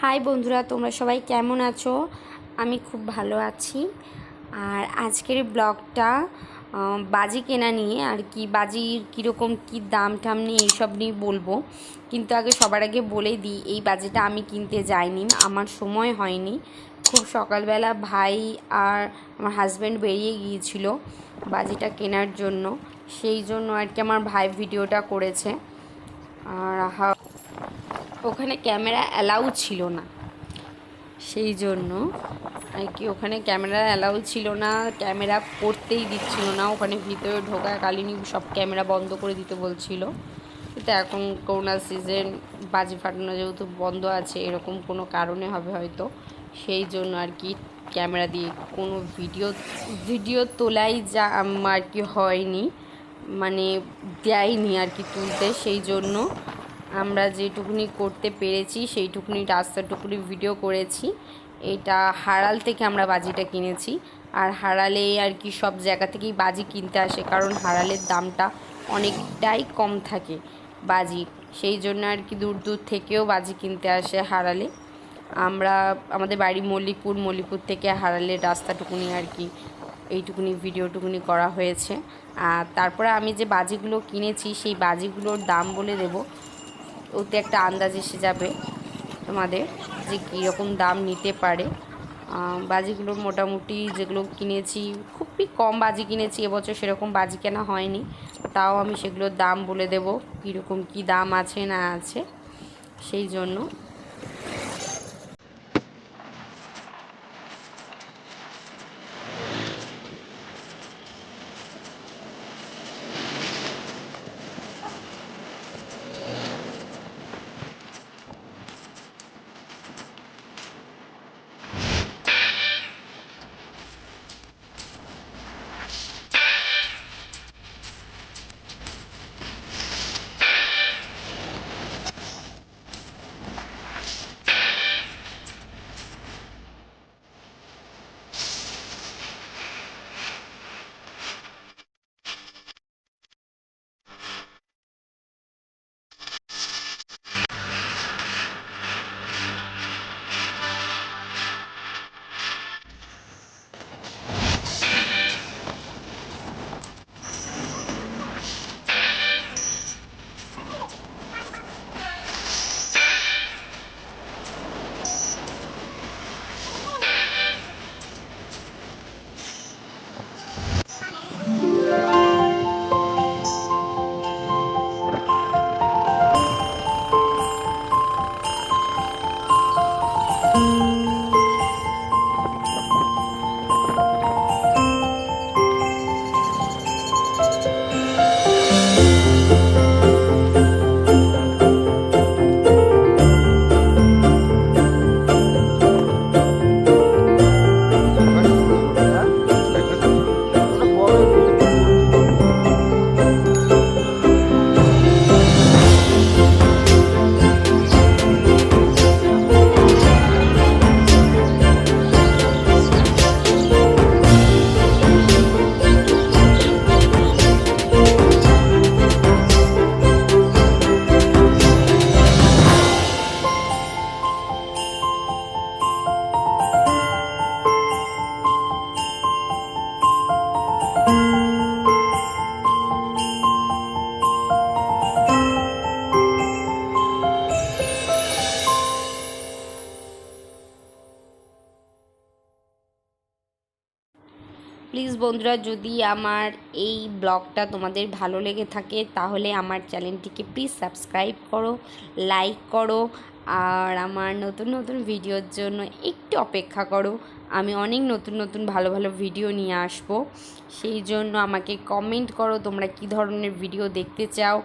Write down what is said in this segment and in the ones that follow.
High বন্ধুরা, তোমরা সবাই কেমন আছো? আমি খুব ভালো আছি। আর আজকের ব্লগটা বাজি কেনা নিয়ে আর কি, বাজির কীরকম কী দাম টাম নিয়ে এইসব নিয়ে বলব। কিন্তু আগে সবার আগে বলে দিই, এই বাজিটা আমি কিনতে যাইনি, আমার সময় হয়নি। খুব সকালবেলা ভাই আর আমার হাজব্যান্ড বেরিয়ে গিয়েছিল বাজিটা কেনার জন্য। সেই জন্য আর কি আমার ভাই ভিডিওটা করেছে। আর ওখানে ক্যামেরা অ্যালাউ ছিল না। সেই জন্য আর কি ওখানে ক্যামেরা অ্যালাউ ছিল না, ক্যামেরা করতেই দিচ্ছিল না, ওখানে ভিতরে ঢোকাকালীনই সব ক্যামেরা বন্ধ করে দিতে বলছিল। কিন্তু এখন করোনা সিজন, বাজি ফাটানো যেহেতু বন্ধ আছে, এরকম কোনো কারণে হবে হয়তো। সেই জন্য আর কি ক্যামেরা দিয়ে কোনো ভিডিও ভিডিও তোলাই যা আর কি হয়নি মানে দেয়নি আর কি তুলতে। সেই জন্য আমরা যেটুকুনি করতে পেরেছি সেইটুকুনি রাস্তাটুকুনি ভিডিও করেছি। এটা হারাল থেকে আমরা বাজিটা কিনেছি। আর হারালে আর কি সব জায়গা থেকেই বাজি কিনতে আসে, কারণ হারালের দামটা অনেকটাই কম থাকে বাজি। সেই জন্য আর কি দূর দূর থেকেও বাজি কিনতে আসে হারালে। আমরা, আমাদের বাড়ি মল্লিকপুর মল্লিকপুর থেকে হারালের রাস্তাটুকুনি আর কি এইটুকুনি ভিডিওটুকুনি করা হয়েছে। আর তারপরে আমি যে বাজিগুলো কিনেছি, সেই বাজিগুলোর দাম বলে দেবো। ওতে একটা আন্দাজ এসে যাবে তোমাদের যে কীরকম দাম নিতে পারে। বাজিগুলো মোটামুটি যেগুলো কিনেছি খুবই কম বাজি কিনেছি, এবছর সেরকম বাজি কেনা হয়নি। তাও আমি সেগুলোর দাম বলে দেবো, কীরকম কি দাম আছে না আছে, সেই জন্য। প্লিজ বন্ধুরা, যদি আমার এই ব্লগটা তোমাদের ভালো লেগে থাকে, তাহলে আমার চ্যানেলটিকে প্লিজ সাবস্ক্রাইব করো, লাইক করো, আর আমার নতুন নতুন ভিডিওর জন্য একটু অপেক্ষা করো। আমি অনেক নতুন নতুন ভালো ভালো ভিডিও নিয়ে আসব। সেই জন্য আমাকে কমেন্ট করো, তোমরা কী ধরনের ভিডিও দেখতে চাও।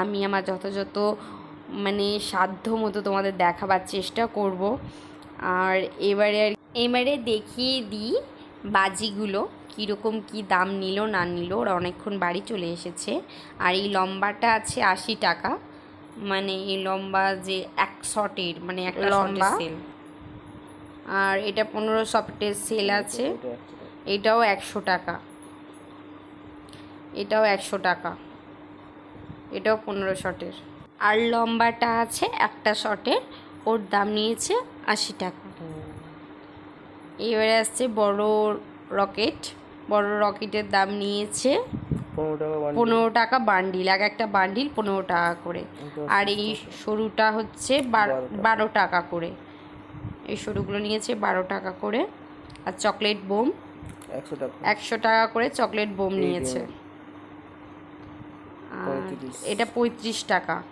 আমি আমার যথাযথ মানে সাধ্য মতো তোমাদের দেখাবার চেষ্টা করব। আর এবারে আর এবারে দেখিয়ে দিই বাজিগুলো। কীরকম কি দাম নিল না নিল ওরা অনেকক্ষণ বাড়ি চলে এসেছে। আর এই লম্বাটা আছে আশি টাকা। মানে এই লম্বা যে এক শটের মানে একটা লম্বা। সেল আর এটা পনেরো শটের সেল আছে। এটাও একশো টাকা। এটাও একশো টাকা। এটাও পনেরো শটের। আর লম্বাটা আছে একটা শটের ওর দাম নিয়েছে আশি টাকা। এবারে আসছে বড় রকেট। বড় রকেটের দাম নিয়েছে। পনেরো টাকা বান্ডিল এক একটা বান্ডিল পনেরো টাকা করে। আর এই সরুটা হচ্ছে বারো টাকা। করে। এই সরুগুলো নিয়েছে বারো টাকা করে। আর চকলেট বোম। একশো টাকা করে। চকলেট বোম নিয়েছে। আর এটা পঁয়ত্রিশ টাকা।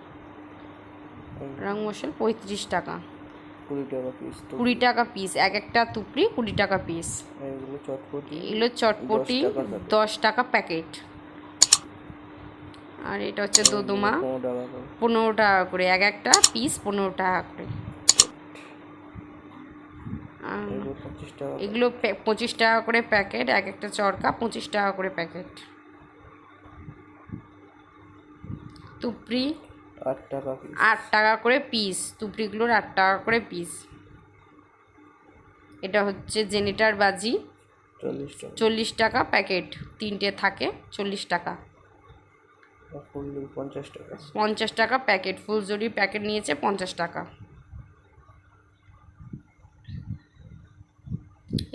রং মশল পঁয়ত্রিশ টাকা। কুড়ি টাকা পিস কুড়ি টাকা পিস এক একটা তুপড়ি কুড়ি টাকা পিস এগুলো চটপটি এগুলো চটপটি দশ টাকার টাকা প্যাকেট আর এটা হচ্ছে দোদমা। পনেরো টাকা করে। এক একটা পিস পনেরো টাকা করে। এগুলো পঁচিশ টাকা করে। পঁচিশ টাকা করে প্যাকেট এক একটা চরকা পঁচিশ টাকা করে প্যাকেট তুপড়ি আট টাকা আট টাকা করে পিস তুপড়িগুলোর আট টাকা করে পিস এটা হচ্ছে জেনিটার বাজি। চল্লিশ টাকা। চল্লিশ টাকা প্যাকেট তিনটে থাকে চল্লিশ টাকা। পঞ্চাশ টাকা। পঞ্চাশ টাকা প্যাকেট ফুলজরি প্যাকেট নিয়েছে পঞ্চাশ টাকা।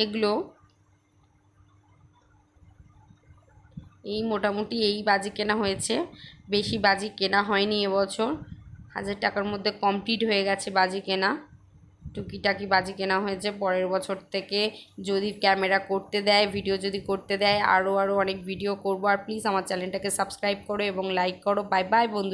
এগুলো এই মোটামুটি এই বাজি কেনা হয়েছে। বেশি বাজি কেনা হয়নি এবছর। হাজার টাকার মধ্যে কমপ্লিট হয়ে গেছে বাজি কেনা। টুকিটাকি বাজি কেনা হয়েছে পরের বছর থেকে। যদি ক্যামেরা করতে দেয় ভিডিও যদি করতে দেয় আরও আরও অনেক ভিডিও করব। আর প্লিজ আমার চ্যানেলটাকে সাবস্ক্রাইব করো এবং লাইক করো। বাই বাই বন্ধু